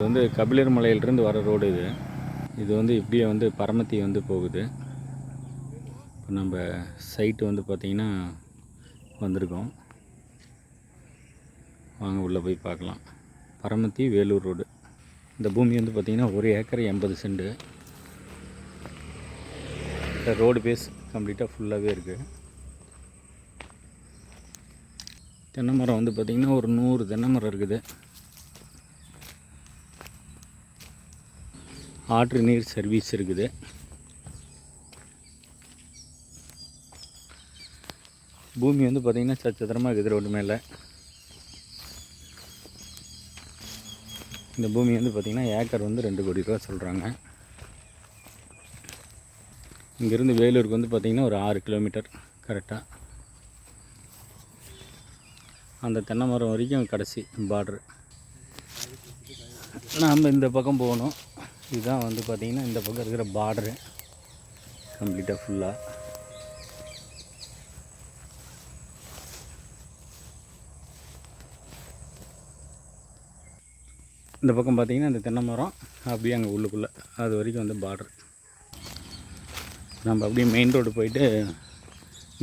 இது வந்து கபிலர் மலையிலிருந்து வர ரோடு இது. இது வந்து இப்படியே வந்து பரமத்தி வந்து போகுது. இப்போ நம்ம சைட்டு வந்து பார்த்திங்கன்னா வந்திருக்கோம். வாங்க உள்ளே போய் பார்க்கலாம். பரமத்தி வேலூர் ரோடு இந்த பூமி வந்து பார்த்திங்கன்னா ஒரு ஏக்கர் எண்பது செண்டு இந்த ரோடு பேஸ் கம்ப்ளீட்டாக ஃபுல்லாகவே இருக்குது தென்னை மரம் வந்து பார்த்திங்கன்னா ஒரு நூறு தென்னை மரம் இருக்குது. ஆற்று நீர் சர்வீஸ் இருக்குது. பூமி வந்து பார்த்திங்கன்னா சச்சத்திரமாக இருக்குது ரோடு மேலே. இந்த பூமி வந்து பார்த்திங்கன்னா ஏக்கர் வந்து ரெண்டு கோடி ரூபா சொல்கிறாங்க இங்கேருந்து வேலூருக்கு வந்து பார்த்திங்கன்னா ஒரு ஆறு கிலோமீட்டர் கரெக்டாக அந்த தென்னை மரம் வரைக்கும் கடைசி பார்ட்ரு நாம் இந்த பக்கம் போகணும். இதுதான் வந்து பார்த்திங்கன்னா இந்த பக்கம் இருக்கிற பார்டரு கம்ப்ளீட்டாக ஃபுல்லாக இந்த பக்கம் பார்த்திங்கன்னா இந்த தென்னை மரம் அப்படியே அங்கே உள்ளுக்குள்ளே. அது வரைக்கும் வந்து பார்டர் நம்ம அப்படியே மெயின் ரோடு போயிட்டு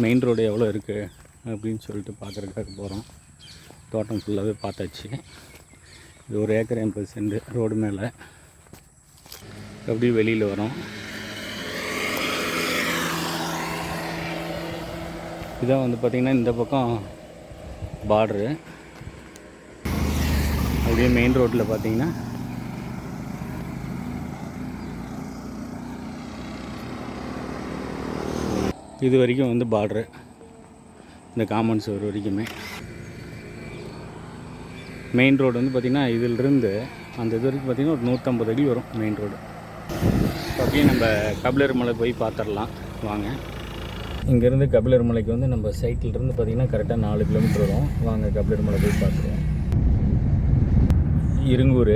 மெயின் ரோடு எவ்வளோ இருக்குது அப்படின்னு சொல்லிட்டு பார்க்குறதுக்காக போகிறோம் தோட்டம் ஃபுல்லாகவே பார்த்தாச்சு. இது ஒரு ஏக்கர் எண்பது சென்ட் ரோடு மேலே. அப்படியே வெளியில் வரும். இதான் வந்து பார்த்திங்கன்னா இந்த பக்கம் பார்டரு அப்படியே மெயின் ரோட்டில் பார்த்தீங்கன்னா இது வரைக்கும் வந்து பார்டரு இந்த காமன் சுவர் வரைக்குமே. மெயின் ரோடு வந்து பார்த்திங்கன்னா இதிலிருந்து அந்த இது வரைக்கும் பார்த்திங்கன்னா ஒரு நூற்றம்பது அடி வரும் மெயின் ரோடு அப்படியே நம்ம கபிலர் மலை போய் பார்த்துடலாம் வாங்க. இங்கேருந்து கபிலர் மலைக்கு வந்து நம்ம சைட்லேருந்து பார்த்திங்கன்னா கரெக்டாக நாலு கிலோமீட்டர் வரும். வாங்க கபிலர் மலை போய் பார்த்துருவோம். இருங்கூர்.